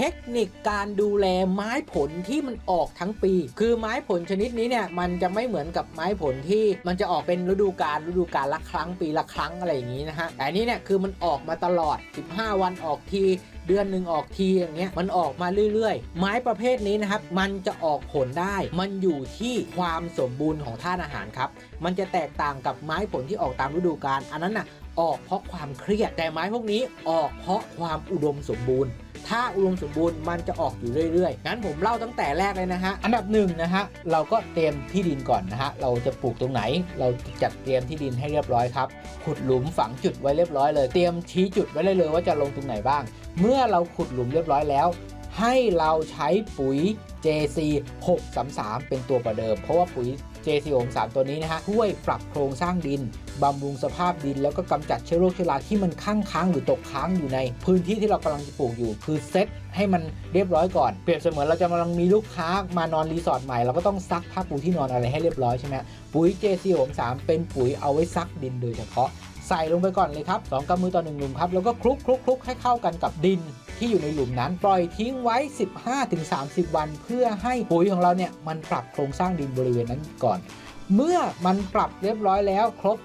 เทคนิคการดูแลไม้ผลที่มันออกทั้งปี คือไม้ผลชนิดนี้เนี่ยมันจะไม่เหมือนกับไม้ผลที่มันจะออกเป็นฤดูกาลฤดูกาลละครั้งปีละครั้งอะไรอย่างนี้นะฮะแต่อันนี้เนี่ยคือมันออกมาตลอด 15 วันออกทีเดือนหนึ่งออกทีอย่างเงี้ยมันออกมาเรื่อยๆ ไม้ประเภทนี้นะครับ มันจะออกผลได้ มันอยู่ที่ความสมบูรณ์ของธาตุอาหารครับ มันจะแตกต่างกับไม้ผลที่ออกตามฤดูกาลอันนั้นน่ะออกเพราะความเครียดแต่ไม้พวกนี้ออกเพราะความอุดมสมบูรณ์ ถ้าอุดมสมบูรณ์มันจะออกอยู่เรื่อยๆงั้นผมเล่าตั้งแต่แรกเลยนะฮะอันดับหนึ่งนะฮะเราก็เตรียมที่ดินก่อนนะฮะเราจะปลูกตรงไหน เราจัดเตรียมที่ดินให้เรียบร้อยครับขุดหลุมฝังจุดไว้เรียบร้อยเลยเตรียมชี้จุดไว้เลยเลยว่าจะลงตรงไหนบ้าง เมื่อเราขุดหลุมเรียบร้อยแล้วให้เราใช้ปุ๋ย JC 633 เป็นตัวประเดิม เพราะว่าปุ๋ย JC 633ตัวนี้นะฮะช่วยปรับโครงสร้างดินบำรุงสภาพดิน แล้วก็กำจัดเชื้อโรคเชื้อราที่มันค้างค้างหรือตกค้างอยู่ใน พื้นที่ที่เรากำลังจะปลูกอยู่ คือเซตให้มันเรียบร้อยก่อน เปรียบเสมือนเราจะกำลังมีลูกค้ามานอนรีสอร์ทใหม่เราก็ต้องซักผ้าปูที่นอนอะไรให้เรียบร้อยใช่ไหมปุ๋ย JC 633เป็นปุ๋ยเอาไว้ซักดินโดยเฉพาะใส่ลงไปก่อนเลยครับ2กำมือต่อ1หลุมครับ แล้วก็คลุกคลุกคลุกให้เข้ากันกับดิน ที่อยู่ในหลุมนั้น ปล่อยทิ้งไว้ 15-30 วัน เพื่อให้ปุ๋ยของเราเนี่ยมันปรับโครงสร้างดินบริเวณนั้นก่อนเมื่อมันปรับเรียบร้อยแล้วครบ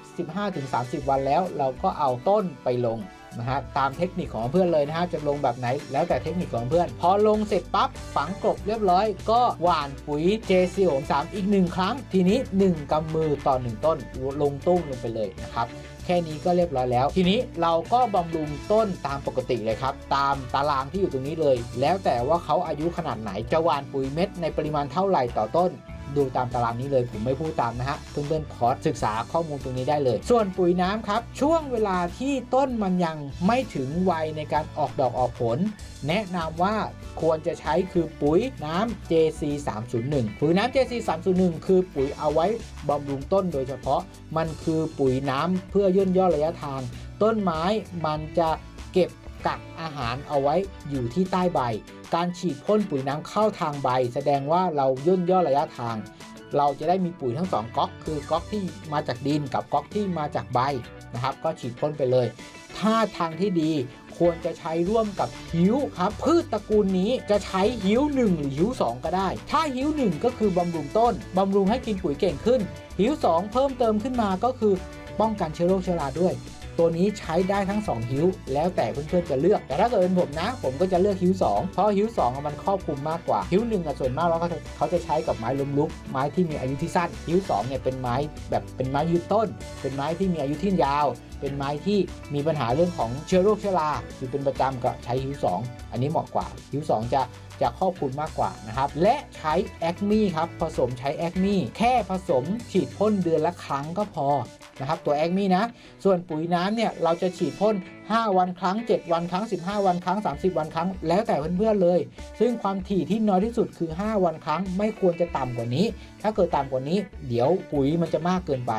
15-30 วันแล้ว เราก็เอาต้นไปลงนะฮะตามเทคนิคของเพื่อนเลยนะฮะจะลงแบบไหนแล้วแต่เทคนิคของเพื่อน พอลงเสร็จปั๊บฝังกลบเรียบร้อย ก็หว่านปุ๋ย JC 3อีก 1 ครั้ง ทีนี้ 1กำมือต่อ 1 ต้นลงตุ้มลงไปเลยนะครับ แค่นี้ก็เรียบร้อยแล้ว ทีนี้เราก็บำรุงต้นตามปกติเลยครับ ตามตารางที่อยู่ตรงนี้เลย แล้วแต่ว่าเขาอายุขนาดไหนจะหว่านปุ๋ยเม็ดในปริมาณเท่าไหร่ต่อต้น ดูตามตารางนี้เลยผมไม่พูดตามนะฮะเพื่อนๆขอศึกษาข้อมูลตรงนี้ได้เลย ส่วนปุ๋ยน้ำครับช่วงเวลาที่ต้นมันยังไม่ถึงวัยในการออกดอกออกผล แนะนำว่าควรจะใช้คือปุ๋ยน้ำ JC 301ปุ๋ยน้ำ JC 301คือปุ๋ยเอาไว้บำรุงต้นโดยเฉพาะ มันคือปุ๋ยน้ำเพื่อย่นย่อระยะทาง ต้นไม้มันจะเก็บ กักอาหารเอาไว้อยู่ที่ใต้ใบ การฉีดพ่นปุ๋ยน้ำเข้าทางใบ แสดงว่าเราย่นย่อระยะทาง เราจะได้มีปุ๋ยทั้งสองก๊อกคือก๊อกที่มาจากดินกับก๊อกที่มาจากใบนะครับ ก็ฉีดพ่นไปเลย ถ้าทางที่ดีควรจะใช้ร่วมกับหิวครับพืชตระกูลนี้จะใช้หิว 1 หรือหิว 2 ก็ได้ ถ้าหิว 1 ก็คือบำรุงต้นบำรุงให้กินปุ๋ยเก่งขึ้น หิว 2 เพิ่มเติมขึ้นมาก็คือป้องกันเชื้อโรคเชื้อราด้วย ตัวนี้ใช้ได้ทั้ง2หิวแล้วแต่เพื่อนๆจะเลือก แต่ถ้าเกิดเป็นผมนะ ผมก็จะเลือกหิ้ว 2 เพราะหิ้ว2อะมันครอบคลุมมากกว่าหิ้วหนึ่งส่วนมากแล้วเขาจะเขาจะใช้กับไม้ล้มลุก ไม้ที่มีอายุที่สั้นหิ้ว 2 เนี่ยเป็นไม้แบบเป็นไม้ยืดต้น เป็นไม้ที่มีอายุที่ยาว เป็นไม้ที่มีปัญหาเรื่องของเชื้อโรคเชื้อราอยู่เป็นประจำก็ใช้หิ้ว 2 อันนี้เหมาะกว่าหิ้ว 2 จะ จะครอบคลุมมากกว่านะครับ และใช้แอคมีครับ ผสมใช้แอคมีแค่ผสมฉีดพ่นเดือนละครั้งก็พอนะครับตัวแอคมีนะ ส่วนปุ๋ยน้ำเนี่ย เราจะฉีดพ่น 5 วันครั้ง 7 วันครั้ง 15 วันครั้ง 30 วันครั้ง แล้วแต่เพื่อนๆเลย ซึ่งความถี่ที่น้อยที่สุดคือ 5 วันครั้ง ไม่ควรจะต่ำกว่านี้ ถ้าเกิดต่ำกว่านี้ เดี๋ยวปุ๋ยมันจะมากเกินไป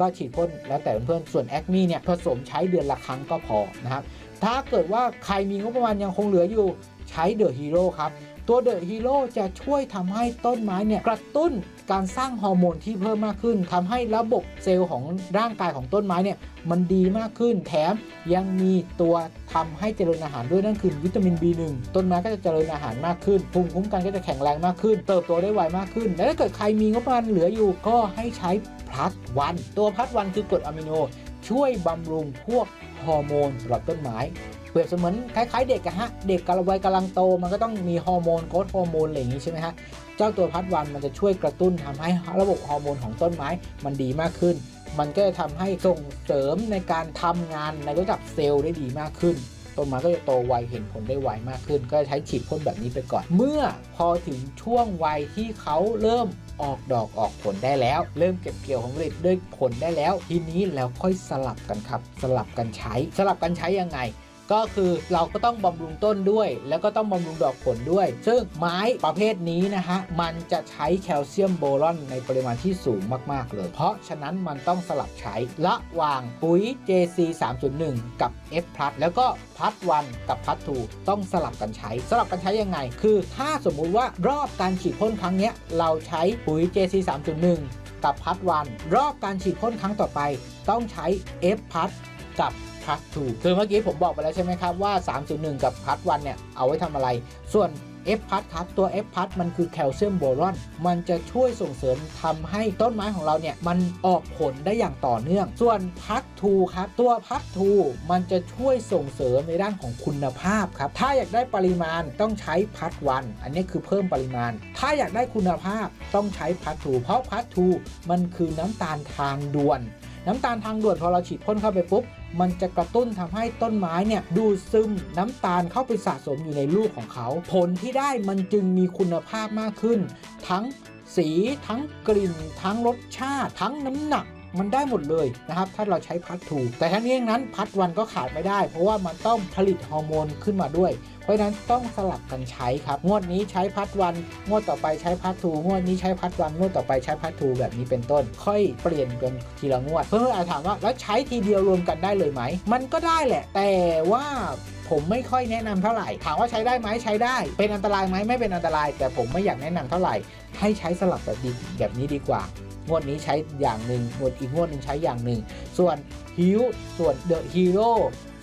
ก็ฉีดพ่นแล้วแต่เพื่อนๆส่วนแอคมีเนี่ยผสมใช้เดือนละครั้งก็พอนะครับถ้าเกิดว่าใครมีงบประมาณยังคงเหลืออยู่ใช้เดอะฮีโร่ครับ ตัวเดอะฮีโร่จะช่วยทำให้ต้นไม้เนี่ยกระตุ้นการสร้างฮอร์โมนที่เพิ่มมากขึ้นทำให้ระบบเซลล์ของร่างกายของต้นไม้เนี่ยมันดีมากขึ้น แถมยังมีตัวทำให้เจริญอาหารด้วยนั่นคือวิตามิน B1 ต้นไม้ก็จะเจริญอาหารมากขึ้นภูมิคุ้มกันก็จะแข็งแรงมากขึ้น เติบโตได้ไวมากขึ้น และถ้าเกิดใครมีงบประมาณเหลืออยู่ก็ให้ใช้พลัสวันตัวพลัสวันคือกรดอะมิโนช่วยบำรุงพวกฮอร์โมนสำหรับต้นไม้ เปรียบเสมือนคล้าย ๆ เด็กอะฮะ เด็กกำลังวัยกำลังโต มันก็ต้องมีฮอร์โมนโกรทฮอร์โมนอะไรอย่างนี้ใช่ไหมฮะ เจ้าตัวพัดวันมันจะช่วยกระตุ้นทำให้ระบบฮอร์โมนของต้นไม้มันดีมากขึ้น มันก็จะทำให้ส่งเสริมในการทำงานในระดับเซลล์ได้ดีมากขึ้นต้นไม้ก็จะโตไวเห็นผลได้ไวมากขึ้น ก็ใช้ฉีดพ่นแบบนี้ไปก่อน เมื่อพอถึงช่วงวัยที่เขาเริ่มออกดอกออกผลได้แล้ว เริ่มเก็บเกี่ยวผลผลิตด้วยผลได้แล้ว ทีนี้แล้วค่อยสลับกันครับ สลับกันใช้ สลับกันใช้ยังไง ก็คือเราก็ต้องบำรุงต้นด้วย แล้วก็ต้องบำรุงดอกผลด้วย ซึ่งไม้ประเภทนี้นะฮะมันจะใช้แคลเซียมโบรอนในปริมาณที่สูงมากๆเลย เพราะฉะนั้นมันต้องสลับใช้ระหว่างปุ๋ย JC 301 กับ F+ แล้วก็พัดวันกับพัดทูต้องสลับกันใช้สลับกันใช้ยังไง คือถ้าสมมุติว่ารอบการฉีดพ่นครั้งเนี้ยเราใช้ปุ๋ย JC 301 กับพัดวันรอบการฉีดพ่นครั้งต่อไป ต้องใช้ F พัดกับ plus 2คือเมื่อกี้ผมบอกไปแล้วใช่ไหมครับว่า301กับ plus 1เนี่ย เอาไว้ทำอะไร ส่วน F พัดครับตัว F พัดมันคือแคลเซียมโบรอน มันจะช่วยส่งเสริมทำให้ต้นไม้ของเราเนี่ย มันออกผลได้อย่างต่อเนื่อง ส่วนพัดทูครับ ตัวพัดทูมันจะช่วยส่งเสริมในด้านของคุณภาพครับ ถ้าอยากได้ปริมาณต้องใช้พัดวัน อันนี้คือเพิ่มปริมาณ ถ้าอยากได้คุณภาพต้องใช้พัดทูเพราะพัดทูมันคือน้ำตาลทางด่วน น้ำตาลทางด่วนพอเราฉีดพ่นเข้าไปปุ๊บ มันจะกระตุ้นทำให้ต้นไม้เนี่ยดูดซึมน้ำตาลเข้าไปสะสมอยู่ในลูกของเขา ผลที่ได้มันจึงมีคุณภาพมากขึ้น ทั้งสีทั้งกลิ่น ทั้งรสชาติ ทั้งน้ำหนัก มันได้หมดเลยนะครับ ถ้าเราใช้พัดถูแต่ทั้งนี้ทั้งนั้นพัดวันก็ขาดไม่ได้ เพราะว่ามันต้องผลิตฮอร์โมนขึ้นมาด้วย เพราะนั้นต้องสลับกันใช้ครับ งวดนี้ใช้พัดวันงวดต่อไปใช้พัดทูงวดนี้ใช้พัดวันงวดต่อไปใช้พัดทูแบบนี้เป็นต้น ค่อยเปลี่ยนกันทีละงวด เพื่อนๆอาจถามว่าแล้วใช้ทีเดียวรวมกันได้เลยไหม มันก็ได้แหละ แต่ว่า ผมไม่ค่อยแนะนำเท่าไหร่ ถามว่าใช้ได้ไหมใช้ได้ เป็นอันตรายไหมไม่เป็นอันตราย แต่ผมไม่อยากแนะนำเท่าไหร่ ให้ใช้สลับแบบดีแบบนี้ดีกว่างวดนี้ใช้อย่างหนึ่งงวดอีกงวดหนึ่งใช้อย่างหนึ่ง ส่วนฮิวส่วนเดอะฮีโร่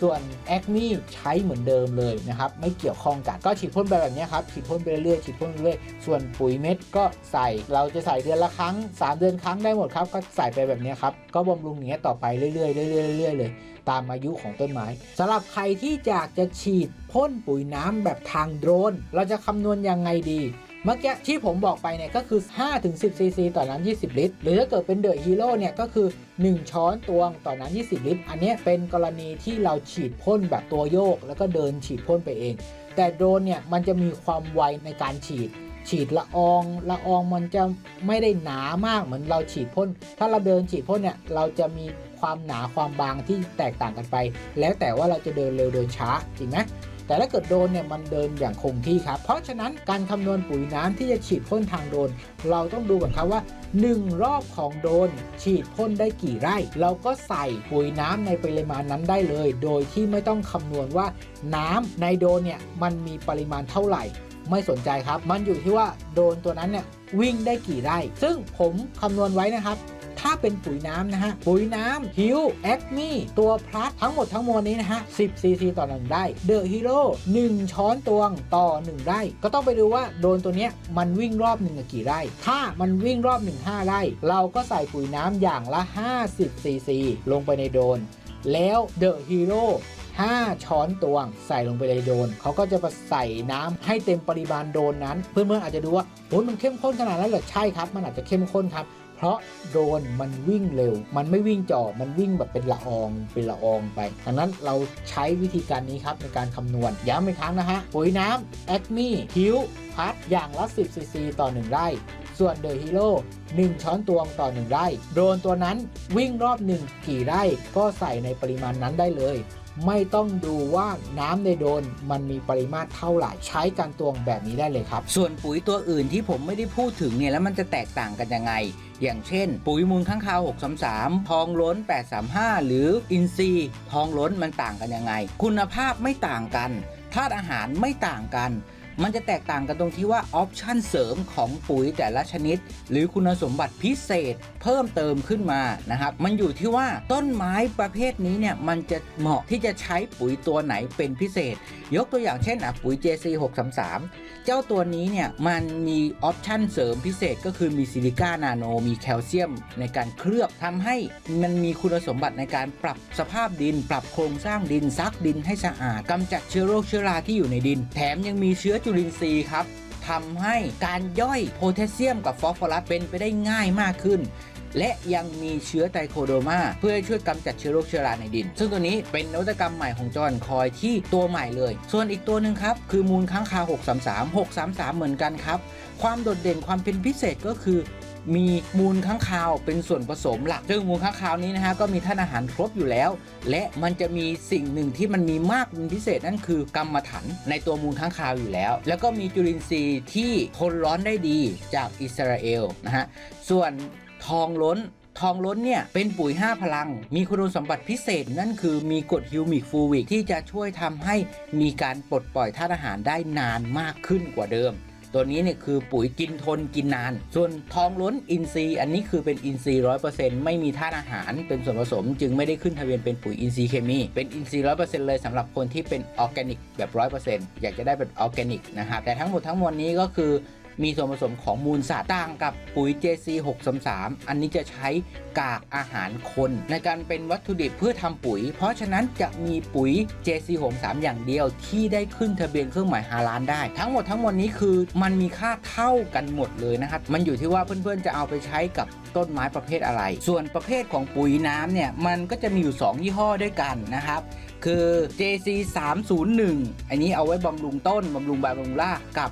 ส่วนแอคมี่ใช้เหมือนเดิมเลยนะครับ ไม่เกี่ยวข้องกัน ก็ฉีดพ่นไปแบบนี้ครับ ฉีดพ่นไปเรื่อยๆฉีดพ่นเรื่อยๆส่วนปุ๋ยเม็ดก็ใส่ เราจะใส่เดือนละครั้ง 3 เดือนครั้งได้หมดครับ ก็ใส่ไปแบบนี้ครับ ก็บำรุงอย่างเงี้ยต่อไปเรื่อยๆเรื่อยๆเรื่อยๆเลย ตามอายุของต้นไม้สำหรับใครที่อยากจะฉีดพ่นปุ๋ยน้ำแบบทางโดรน เราจะคำนวณยังไงดีเมื่อกี้ที่ผมบอกไปเนี่ยก็คือ 5-10ซีซีต่อน้ำ20 ลิตร หรือถ้าเกิดเป็นเดอะฮีโร่เนี่ยก็คือ 1 ช้อนตวงต่อน้ำ20 ลิตร อันนี้เป็นกรณีที่เราฉีดพ่นแบบตัวโยก แล้วก็เดินฉีดพ่นไปเอง แต่โดรนเนี่ยมันจะมีความไวในการฉีด ฉีดละอองละอองมันจะไม่ได้หนามากเหมือนเราฉีดพ่นถ้าเราเดินฉีดพ่นเนี่ยเราจะมี ความหนาความบางที่แตกต่างกันไป แล้วแต่ว่าเราจะเดินเร็วเดินช้าจริงไหมแต่ถ้าเกิดโดนเนี่ยมันเดินอย่างคงที่ครับ เพราะฉะนั้นการคำนวณปุ๋ยน้ำที่จะฉีดพ่นทางโดน เราต้องดูก่อนครับว่า 1 รอบของโดน ฉีดพ่นได้กี่ไร่ เราก็ใส่ปุ๋ยน้ำในปริมาณนั้นได้เลย โดยที่ไม่ต้องคำนวณว่าน้ำในโดนเนี่ยมันมีปริมาณเท่าไหร่ ไม่สนใจครับ มันอยู่ที่ว่าโดนตัวนั้นเนี่ยวิ่งได้กี่ไร่ ซึ่งผมคำนวณไว้นะครับ ถ้าเป็นปุ๋ยน้ำนะฮะ ปุ๋ยน้ำฮิวแอคมี่ตัวพลัสทั้งหมดทั้งมวลนี้นะฮะ 10 ซีซีต่อหนึ่งไร่เดอะฮีโร่1ช้อนตวงต่อ 1 ไร่ ก็ต้องไปดูว่าโดนตัวเนี้ยมันวิ่งรอบหนึ่งกี่ไร่ ถ้ามันวิ่งรอบ1 5ไร่ เราก็ใส่ปุ๋ยน้ำอย่างละ 50 ซีซี ลงไปในโดน แล้วเดอะฮีโร่5 ช้อนตวง ใส่ลงไปในโดน เขาก็จะใส่น้ำให้เต็มปริมาณโดนนั้น เพื่อนๆอาจจะดูว่าโอ้ยมันเข้มข้นขนาดนั้นเหรอใช่ครับ มันอาจจะเข้มข้นครับ เพราะโดรนมันวิ่งเร็ว มันไม่วิ่งจ่อมันวิ่งแบบเป็นละอองเป็นละอองไปดังนั้นเราใช้วิธีการนี้ครับในการคำนวณย้ำอีกครั้งนะฮะปุ๋ยน้ำแอคมี่ฮิวพัดอย่างละ 10ซีซีต่อ 1 ไร่ส่วนเดอะฮีโร่1ช้อนตวงต่อ 1 ไร่ โดรนตัวนั้นวิ่งรอบหนึ่งกี่ไร่ก็ใส่ในปริมาณนั้นได้เลยไม่ต้องดูว่าน้ำในโดนมันมีปริมาตรเท่าไหร่ใช้การตวงแบบนี้ได้เลยครับ ส่วนปุ๋ยตัวอื่นที่ผมไม่ได้พูดถึงเนี่ยแล้วมันจะแตกต่างกันยังไง อย่างเช่น ปุ๋ยมูลข้างคาว 633 ทองล้น 835 หรืออินซีย์ทองล้นมันต่างกันยังไง คุณภาพไม่ต่างกันธาตุอาหารไม่ต่างกัน มันจะแตกต่างกันตรงที่ว่าออปชันเสริมของปุ๋ยแต่ละชนิด หรือคุณสมบัติพิเศษเพิ่มเติมขึ้นมานะครับมันอยู่ที่ว่าต้นไม้ประเภทนี้เนี่ยมันจะเหมาะที่จะใช้ปุ๋ยตัวไหนเป็นพิเศษ ยกตัวอย่างเช่นอะปุ๋ย JC 633 เจ้าตัวนี้เนี่ยมันมีออปชันเสริมพิเศษก็คือมีซิลิก้านาโนมีแคลเซียมในการเคลือบทำให้มันมีคุณสมบัติในการปรับสภาพดิน ปรับโครงสร้างดินซักดินให้สะอาดกำจัดเชื้อโรคเชื้อราที่อยู่ในดิน แถมยังมีเชื้อจุลินทรีย์ครับทำให้การย่อยโพแทสเซียมกับฟอสฟอรัสเป็นไปได้ง่ายมากขึ้น และยังมีเชื้อไตโคโดมาเพื่อช่วยกำจัดเชื้อโรคเชื้อราในดิน ซึ่งตัวนี้เป็นนวัตกรรมใหม่ของจอห์นคอยที่ตัวใหม่เลย ส่วนอีกตัวหนึ่งครับ คือมูลค้างคาว633 633 เหมือนกันครับ ความโดดเด่นความเป็นพิเศษก็คือ มีมูลค้างคาวเป็นส่วนผสมหลักซึ่งมูลค้างคาวนี้นะฮะก็มีท่านอาหารครบอยู่แล้ว และมันจะมีสิ่งหนึ่งที่มันมีมากเป็นพิเศษนั่นคือกรรมฐานในตัวมูลค้างคาวอยู่แล้ว แล้วก็มีจุลินทรีย์ที่ทนร้อนได้ดีจากอิสราเอลนะฮะส่วนทองล้นทองล้นเนี่ยเป็นปุ๋ย 5 พลัง มีคุณสมบัติพิเศษนั่นคือมีกรดฮิวมิกฟูวิกที่จะช่วยทำให้มีการปลดปล่อยธาตุอาหารได้นานมากขึ้นกว่าเดิม ตัวนี้เนี่ยคือปุ๋ยกินทนกินนาน ส่วนทองล้นอินทรีย์อันนี้คือเป็นอินทรีย์ร้อยเปอร์เซ็นต์ไม่มีธาตุอาหารเป็นส่วนผสม จึงไม่ได้ขึ้นทะเบียนเป็นปุ๋ยอินทรีย์เคมี เป็นอินทรีย์ร้อยเปอร์เซ็นต์เลยสำหรับคนที่เป็นออร์แกนิกแบบร้อยเปอร์เซ็นต์อยากจะได้เป็นออร์แกนิกนะครับแต่ทั้งหมดทั้งมวลนี้ก็คือ มีส่วนผสมของมูลสัตว์ต่างกับปุ๋ย JC 633 อันนี้จะใช้กากอาหารคนในการเป็นวัตถุดิบเพื่อทำปุ๋ย เพราะฉะนั้นจะมีปุ๋ย JC 633อย่างเดียวที่ได้ขึ้นทะเบียนเครื่องหมายฮาลานได้ ทั้งหมดทั้งมวลนี้คือมันมีค่าเท่ากันหมดเลยนะครับ มันอยู่ที่ว่าเพื่อนๆจะเอาไปใช้กับต้นไม้ประเภทอะไร ส่วนประเภทของปุ๋ยน้ำเนี่ย มันก็จะมีอยู่ 2 ยี่ห้อด้วยกันนะครับ คือ JC 301อันนี้เอาไว้บำรุงต้นบำรุงใบบำรุงรากกับ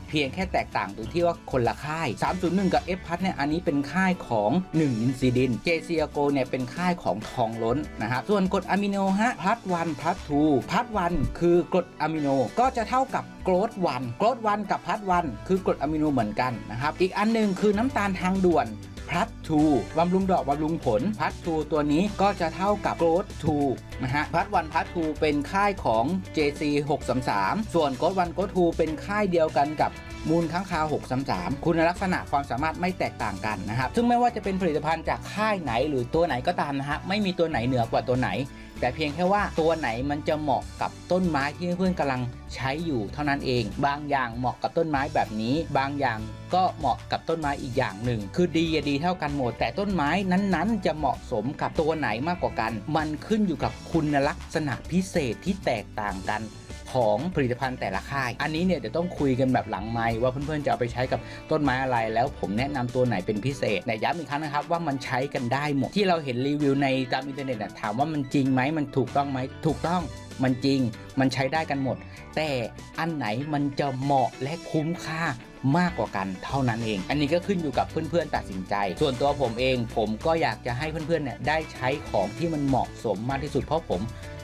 เพียงแค่แตกต่างตรงที่ว่าคนละค่าย 301 กับ F พัทเนี่ยอันนี้เป็นค่ายของ1อินซิดิน JC a g o เนี่ยเป็นค่ายของทองล้นนะครับส่วนกรดอะมิโนฮะพัทวันพัททูพัทวันคือกรดอะมิโนก็จะเท่ากับโกรดวันโกรดวันกับพัทวันคือกรดอะมิโนเหมือนกันนะครับอีกอันหนึ่งคือน้ำตาลทางด่วน พัททูบำรุงดอกบำรุงผลพัททูตัวนี้ก็จะเท่ากับโกรดทูนะฮะพัทวันพัททูเป็นค่ายของ JC 633ส่วนโกรดวันโกรดทูเป็นค่ายเดียวกันกับมูลค้างคาว 633 คุณลักษณะความสามารถไม่แตกต่างกันนะครับ ซึ่งไม่ว่าจะเป็นผลิตภัณฑ์จากค่ายไหนหรือตัวไหนก็ตามนะฮะ ไม่มีตัวไหนเหนือกว่าตัวไหน แต่เพียงแค่ว่าตัวไหนมันจะเหมาะกับต้นไม้ที่เพื่อนๆกำลังใช้อยู่เท่านั้นเอง บางอย่างเหมาะกับต้นไม้แบบนี้ บางอย่างก็เหมาะกับต้นไม้อีกอย่างหนึ่ง คือดีอะดีเท่ากันหมด แต่ต้นไม้นั้นๆ จะเหมาะสมกับตัวไหนมากกว่ากัน มันขึ้นอยู่กับคุณลักษณะพิเศษที่แตกต่างกัน ของผลิตภัณฑ์แต่ละค่าย อันนี้เนี่ยเดี๋ยวต้องคุยกันแบบหลังไม้ว่าเพื่อนๆจะเอาไปใช้กับต้นไม้อะไร แล้วผมแนะนำตัวไหนเป็นพิเศษแต่ย้ำอีกครั้งนะครับว่ามันใช้กันได้หมดที่เราเห็นรีวิวในตามอินเทอร์เน็ตอะถามว่ามันจริงไหมมันถูกต้องไหมถูกต้องมันจริงมันใช้ได้กันหมด แต่อันไหนมันจะเหมาะและคุ้มค่ามากกว่ากันเท่านั้นเอง อันนี้ก็ขึ้นอยู่กับเพื่อนๆตัดสินใจ ส่วนตัวผมเองผมก็อยากจะให้เพื่อนๆเนี่ยได้ใช้ของที่มันเหมาะสมมากที่สุดเพราะผม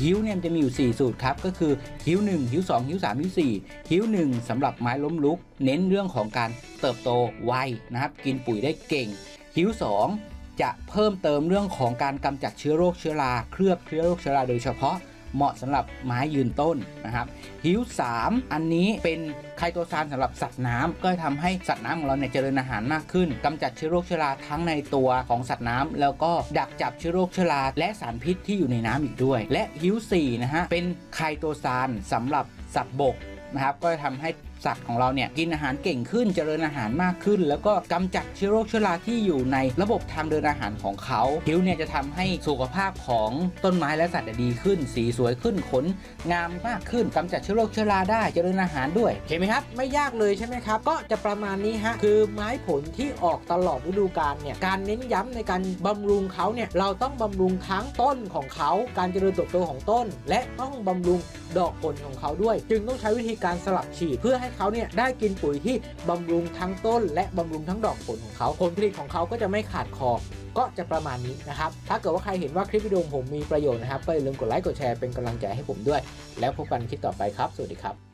ฮิ้วเนี่ยจะมีอยู่ 4 สูตรครับ ก็คือฮิ้ว1ฮิ้ว2ฮิ้ว3ฮิ้ว4ฮิ้ว1สำหรับไม้ล้มลุก เน้นเรื่องของการเติบโตไวนะครับ กินปุ๋ยได้เก่งฮิ้ว2จะเพิ่มเติมเรื่องของการกำจัดเชื้อโรคเชื้อรา เคลือบเชื้อโรคเชื้อราโดยเฉพาะ เหมาะสำหรับไม้ยืนต้นนะครับฮิ้ว3อันนี้เป็นไคโตซานสำหรับสัตว์น้ำก็ทำให้สัตว์น้ำของเราเนี่ยเจริญอาหารมากขึ้นกำจัดเชื้อโรคเชื้อราทั้งในตัวของสัตว์น้ำแล้วก็ดักจับเชื้อโรคเชื้อราและสารพิษที่อยู่ในน้ำอีกด้วย และฮิ้ว4นะฮะเป็นไคโตซานสำหรับสัตว์บกนะครับก็จะทำให้ สัตว์ของเราเนี่ยกินอาหารเก่งขึ้นเจริญอาหารมากขึ้น แล้วก็กำจัดเชื้อโรคเชื้อราที่อยู่ในระบบทางเดินอาหารของเขาฮิ้วเนี่ยจะทำให้สุขภาพของต้นไม้และสัตว์ดีขึ้น สีสวยขึ้นขนงามมากขึ้นกำจัดเชื้อโรคเชื้อราได้เจริญอาหารด้วยเห็นไหมครับ ไม่ยากเลยใช่ไหมครับ ก็จะประมาณนี้ฮะคือไม้ผลที่ออกตลอดฤดูกาลเนี่ยการเน้นย้ำในการบำรุงเขาเนี่ยเราต้องบำรุงทั้งต้นของเขา การเจริญเติบโตของต้น และต้องบำรุงดอกผลของเขาด้วย จึงต้องใช้วิธีการสลับฉีดเพื่อให้เขาเนี่ยได้กินปุ๋ยที่บำรุงทั้งต้น และบำรุงทั้งดอกผลของเขาผลผลิตของเขาก็จะไม่ขาดคอก็จะประมาณนี้นะครับ ถ้าเกิดว่าใครเห็นว่าคลิปวิดีโอผมมีประโยชน์นะครับก็อย่าลืมกดไลค์กดแชร์เป็นกำลังใจให้ผมด้วย แล้วพบกันคลิปต่อไปครับ สวัสดีครับ